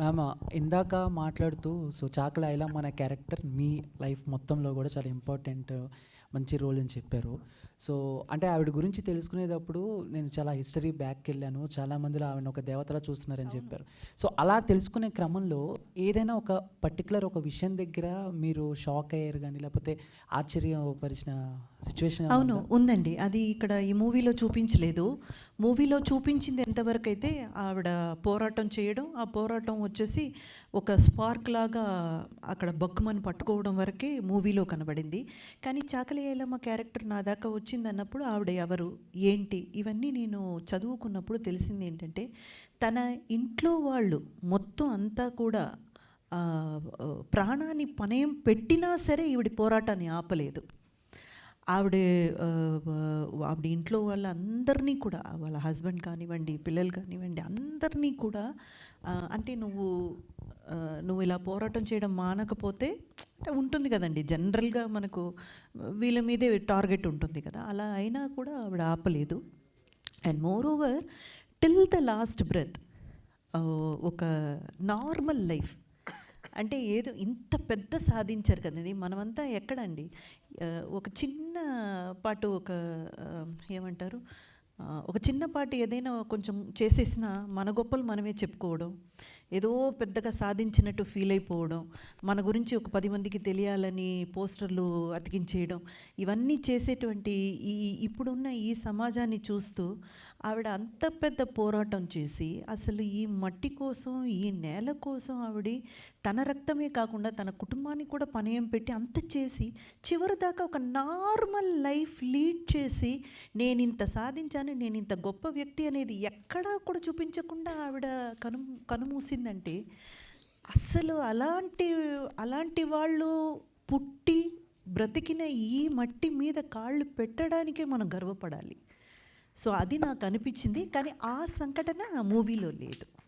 Ma'am ఇందాక మాట్లాడుతూ so చాకల Ailamma మన క్యారెక్టర్ మీ లైఫ్ మొత్తంలో కూడా చాలా ఇంపార్టెంట్. మంచి రోల్ అని చెప్పారు. సో అంటే ఆవిడ గురించి తెలుసుకునేటప్పుడు నేను చాలా హిస్టరీ బ్యాక్కి వెళ్ళాను. చాలా మందిలో ఆవిడ ఒక దేవతలా చూస్తున్నారని చెప్పారు. సో అలా తెలుసుకునే క్రమంలో ఏదైనా ఒక పర్టికులర్ ఒక విషయం దగ్గర మీరు షాక్ అయ్యారు కానీ లేకపోతే ఆశ్చర్యపరిచిన సిచ్యువేషన్ అవును ఉందండి. అది ఇక్కడ ఈ మూవీలో చూపించలేదు. మూవీలో చూపించింది ఎంతవరకు అయితే ఆవిడ పోరాటం చేయడం ఆ పోరాటం వచ్చేసి ఒక స్పార్క్ లాగా అక్కడ బక్కుమని పట్టుకోవడం వరకే మూవీలో కనబడింది. కానీ చాకలి ఐలమ్మ క్యారెక్టర్ నా దాకా వచ్చింది అన్నప్పుడు ఆవిడ ఎవరు ఏంటి ఇవన్నీ నేను చదువుకున్నప్పుడు తెలిసింది ఏంటంటే తన ఇంట్లో వాళ్ళు మొత్తం అంతా కూడా ప్రాణాన్ని పనయం పెట్టినా సరే ఈవిడ పోరాటాన్ని ఆపలేదు. ఆవిడ ఆవిడ ఇంట్లో వాళ్ళందరినీ కూడా వాళ్ళ హస్బెండ్ కానివ్వండి పిల్లలు కానివ్వండి అందరినీ కూడా అంటే నువ్వు నువ్వు ఇలా పోరాటం చేయడం మానకపోతే అంటే ఉంటుంది కదండి. జనరల్గా మనకు వీళ్ళ మీదే టార్గెట్ ఉంటుంది కదా. అలా అయినా కూడా ఆవిడ ఆపలేదు. And moreover till the last breath ఒక నార్మల్ లైఫ్ అంటే ఏదో ఇంత పెద్ద సాధించారు కదండి. మనమంతా ఎక్కడండి? ఒక చిన్న పాటు ఒక ఏమంటారు? ఒక చిన్నపాటి ఏదైనా కొంచెం చేసేసిన మన గొప్పలు మనమే చెప్పుకోవడం ఏదో పెద్దగా సాధించినట్టు ఫీల్ అయిపోవడం మన గురించి ఒక పది మందికి తెలియాలని పోస్టర్లు అతికించేయడం ఇవన్నీ చేసేటువంటి ఈ ఇప్పుడున్న ఈ సమాజాన్ని చూస్తూ ఆవిడ అంత పెద్ద పోరాటం చేసి అసలు ఈ మట్టి కోసం ఈ నేల కోసం ఆవిడ తన రక్తమే కాకుండా తన కుటుంబానికి కూడా పనయం పెట్టి అంత చేసి చివరి దాకా ఒక నార్మల్ లైఫ్ లీడ్ చేసి నేను ఇంత సాధించాను నేను ఇంత గొప్ప వ్యక్తి అనేది ఎక్కడా కూడా చూపించకుండా ఆవిడ కను కనుమూసిందంటే అస్సలు అలాంటి అలాంటి వాళ్ళు పుట్టి బ్రతికిన ఈ మట్టి మీద కాళ్ళు పెట్టడానికే మనం గర్వపడాలి. సో అది నాకు అనిపించింది. కానీ ఆ సంఘటన ఆ మూవీలో లేదు.